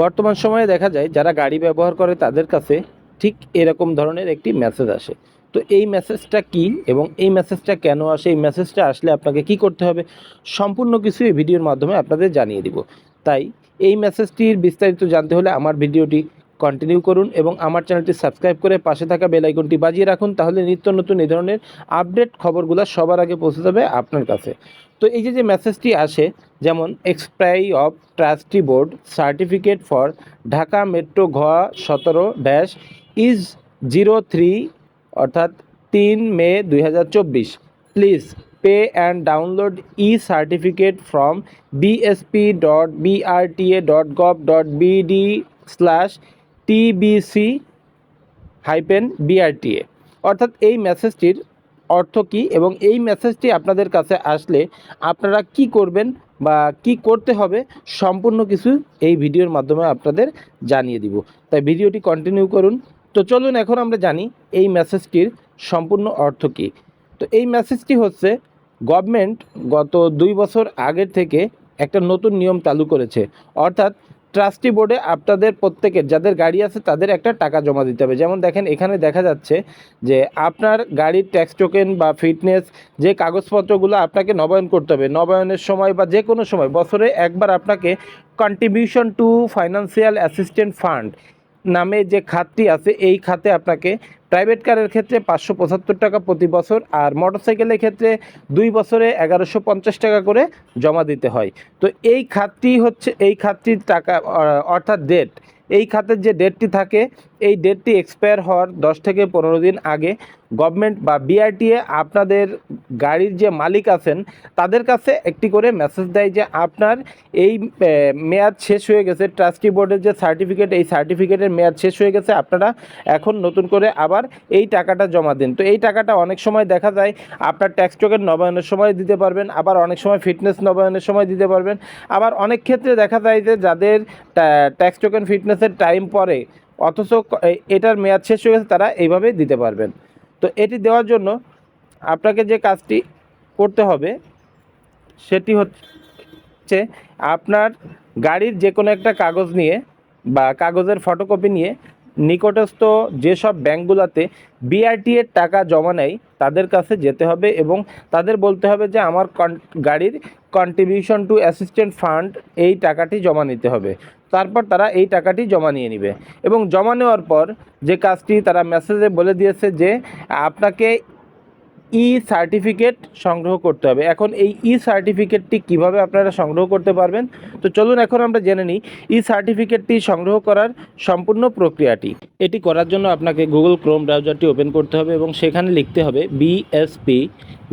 বর্তমান সময়ে দেখা যায় যারা গাড়ি ব্যবহার করে তাদের কাছে ঠিক এরকম ধরনের একটি মেসেজ আসে। তো এই মেসেজটা কি এবং এই মেসেজটা কেন আসে? এই মেসেজটা আসলে আপনাকে কি করতে হবে? সম্পূর্ণ কিছু এই ভিডিওর মাধ্যমে আপনাদের জানিয়ে দিব। তাই এই মেসেজটির বিস্তারিত জানতে হলে আমার ভিডিওটি কন্টিনিউ করুন এবং আমার চ্যানেলটি সাবস্ক্রাইব করে পাশে থাকা বেল আইকনটি বাজিয়ে রাখুন, তাহলে নিত্য নতুন এই ধরনের আপডেট খবরগুলো সবার আগে পৌঁছে যাবে আপনার কাছে। তো এই যে যে মেসেজটি আসে, যেমন expiry of trustee board certificate for Dhaka metro ঘ সতেরো ড্যাশ ইজ জিরো থ্রি অর্থাৎ তিন মে দুই হাজার চব্বিশ। Please pay and download e certificate from BSP dot BRTA dot gov dot BD slash TBC hyphen BRTA অর্থাৎ এই মেসেজটির অর্থ কী এবং এই মেসেজটি আপনাদের কাছে আসলে আপনারা কি করবেন বা কি করতে হবে সম্পূর্ণ কিছু এই ভিডিওর মাধ্যমে আপনাদের জানিয়ে দিব। তাই ভিডিওটি কন্টিনিউ করুন। তো চলুন এখন আমরা জানি এই মেসেজটির সম্পূর্ণ অর্থ কী। তো এই মেসেজটি হচ্ছে গভর্নমেন্ট গত দুই বছর আগের থেকে একটা নতুন নিয়ম চালু করেছে। অর্থাৎ ট্রাস্টি বোর্ডে আপনাদের প্রত্যেকের যাদের গাড়ি আছে তাদের একটা টাকা জমা দিতে হবে। যেমন দেখেন, এখানে দেখা যাচ্ছে যে আপনার গাড়ির ট্যাক্স টোকেন বা ফিটনেস যে কাগজপত্রগুলো আপনাকে নবায়ন করতে হবে, নবায়নের সময় বা যে কোনো সময় বছরে একবার আপনাকে contribution to financial assistant fund নামে যে খাতটি আছে, এই খাতে আপনাকে প্রাইভেট কারের ক্ষেত্রে পাঁচশো পঁচাত্তর টাকা প্রতি বছর আর মোটরসাইকেলের ক্ষেত্রে দুই বছরে এগারোশো পঞ্চাশ টাকা করে জমা দিতে হয়। তো এই খাতটি হচ্ছে, এই খাতটির টাকা অর্থাৎ ডেট এই খাতের যে ডেটটি থাকে, এই ডেটটি এক্সপায়ার হওয়ার দশ থেকে পনেরো দিন আগে গভর্নমেন্ট বা বিআরটিএ আপনাদের গাড়ির যে মালিক আছেন, তাদের কাছে একটি করে মেসেজ দেয় যে, আপনার এই মেয়াদ শেষ হয়ে গেছে ট্রাস্টি বোর্ডের যে সার্টিফিকেট এই সার্টিফিকেটের মেয়াদ শেষ হয়ে গেছে, আপনারা এখন নতুন করে আবার এই টাকাটা জমা দিন। তো এই টাকাটা অনেক সময় দেখা যায়, আপনার ট্যাক্স টোকেন নবায়নের সময় দিতে পারবেন, আবার অনেক সময় ফিটনেস নবায়নের সময় দিতে পারবেন। আবার অনেক ক্ষেত্রে দেখা যায় যে, যাদের ট্যাক্স টোকেন ফিটনেসের টাইম পরে, অথচ এটার মেয়াদ শেষ হয়ে গেছে, তারা এইভাবে দিতে পারবেন। তো এটি দেওয়ার জন্য আপনাকে যে কাজটি করতে হবে, সেটি হচ্ছে আপনার গাড়ির যে কোনো একটা কাগজ নিয়ে বা কাগজের ফটোকপি নিয়ে নিকটস্থ যেসব ব্যাঙ্কগুলোতে বিআরটি এর টাকা জমা নেয়, তাদের কাছে যেতে হবে এবং তাদের বলতে হবে যে আমার গাড়ির কন্ট্রিবিউশন টু অ্যাসিস্ট্যান্ট ফান্ড এই টাকাটি জমা নিতে হবে। তারপর তারা এই টাকাটি জমা নিয়ে নেবে। এবং জমা নেওয়ার পর যে কাজটি তারা মেসেজে বলে দিয়েছে যে আপনাকে ই সার্টিফিকেট সংগ্রহ করতে হবে। এখন এই ই সার্টিফিকেটটি কীভাবে আপনারা সংগ্রহ করতে পারবেন? তো চলুন এখন আমরা জেনে নিই ই সার্টিফিকেটটি সংগ্রহ করার সম্পূর্ণ প্রক্রিয়াটি। এটি করার জন্য আপনাকে গুগল ক্রোম ব্রাউজারটি ওপেন করতে হবে এবং সেখানে লিখতে হবে বিএসপি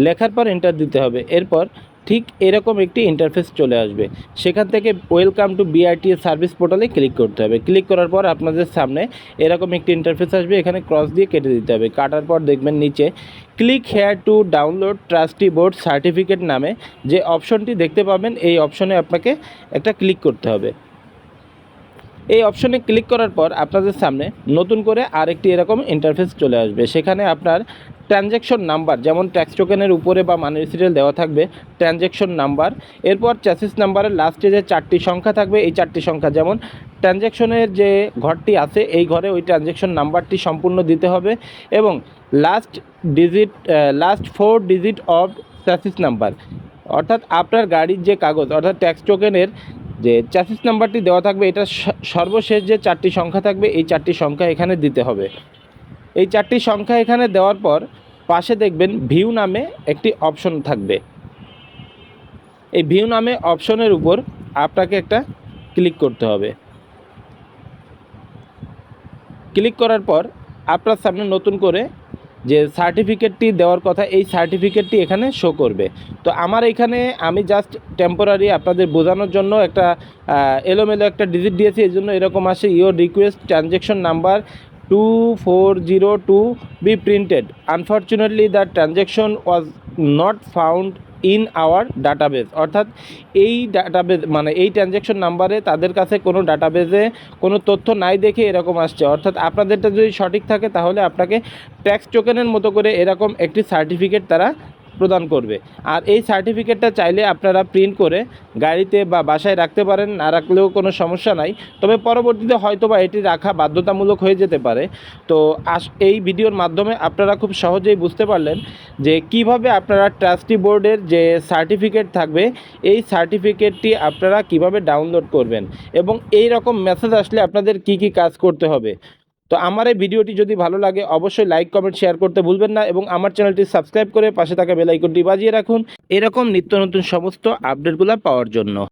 লেখার পর এন্টার দিতে হবে। এরপর ঠিক এরকম একটি ইন্টারফেস চলে আসবে। সেখান থেকে ওয়েলকাম টু বিআরটিএ সার্ভিস পোর্টালে ক্লিক করতে হবে। ক্লিক করার পর আপনাদের সামনে এরকম একটি ইন্টারফেস আসবে। এখানে ক্রস দিয়ে কেটে দিতে হবে। কাটার পর দেখবেন নিচে click here to download trustee board certificate নামে যে অপশনটি দেখতে পাবেন, এই অপশনে আপনাকে একটা ক্লিক করতে হবে। এই অপশনে ক্লিক করার পর আপনাদের সামনে নতুন করে আরেকটি এরকম ইন্টারফেস চলে আসবে। সেখানে আপনার ট্রানজ্যাকশন নাম্বার, যেমন ট্যাক্স টোকেনের উপরে বা মানি রিসিটের দেওয়া থাকবে, ট্রানজ্যাকশন নাম্বার। এরপর চ্যাসিস নাম্বারের লাস্টে যে চারটি সংখ্যা থাকবে, এই চারটি সংখ্যা, যেমন ট্রানজ্যাকশনের যে ঘরটি আছে, এই ঘরে ওই ট্রানজ্যাকশন নাম্বারটি সম্পূর্ণ দিতে হবে এবং last digit last four digit of chassis number অর্থাৎ আপনার গাড়ির যে কাগজ, অর্থাৎ ট্যাক্স টোকেনের যে চ্যাসিস নাম্বারটি দেওয়া থাকবে, এটা সর্বশেষ যে চারটি সংখ্যা থাকবে, এই চারটি সংখ্যা এখানে দিতে হবে। এই চারটি সংখ্যা এখানে দেওয়ার পর পাশে দেখবেন ভিউ নামে একটি অপশন থাকবে। এই ভিউ নামে অপশনের উপর আপনাকে একটা ক্লিক করতে হবে। ক্লিক করার পর আপনার সামনে নতুন করে যে সার্টিফিকেটটি দেওয়ার কথা, এই সার্টিফিকেটটি এখানে শো করবে। তো আমার এখানে আমি জাস্ট টেম্পোরারি আপনাদের বোঝানোর জন্য একটা এলোমেলো একটা ডিজিট দিয়েছি এই জন্য এরকম আসে your request transaction number two four zero two be printed unfortunately the transaction was not found in our database অর্থাৎ এই ডাটাবেজ মানে এই ট্রানজ্যাকশন নাম্বারে তাদের কাছে কোনো ডাটাবেসে কোনো তথ্য নাই দেখে এরকম আসছে। অর্থাৎ আপনাদেরটা যদি সঠিক থাকে, তাহলে আপনাকে ট্যাক্স টোকেনের মতো করে এরকম একটি সার্টিফিকেট তারা প্রদান করবে। আর এই সার্টিফিকেটটা চাইলে আপনারা প্রিন্ট করে গাড়িতে বা বাসায় রাখতে পারেন, না রাখলেও কোনো সমস্যা নাই। তবে পরবর্তীতে হয়তো বা এটি রাখা বাধ্যতামূলক হয়ে যেতে পারে। তো আস, এই ভিডিওর মাধ্যমে আপনারা খুব সহজেই বুঝতে পারলেন যে কীভাবে আপনারা ট্রাস্টি বোর্ডের যে সার্টিফিকেট থাকবে, এই সার্টিফিকেটটি আপনারা কীভাবে ডাউনলোড করবেন এবং এই রকম মেসেজ আসলে আপনাদের কি কি কাজ করতে হবে। তো আমার এই ভিডিওটি যদি ভালো লাগে, অবশ্যই লাইক কমেন্ট শেয়ার করতে ভুলবেন না এবং আমার চ্যানেলটি সাবস্ক্রাইব করে পাশে থাকা বেলাইকনটি বাজিয়ে রাখুন। এরকম নিত্য নতুন সমস্ত আপডেটগুলো পাওয়ার জন্য।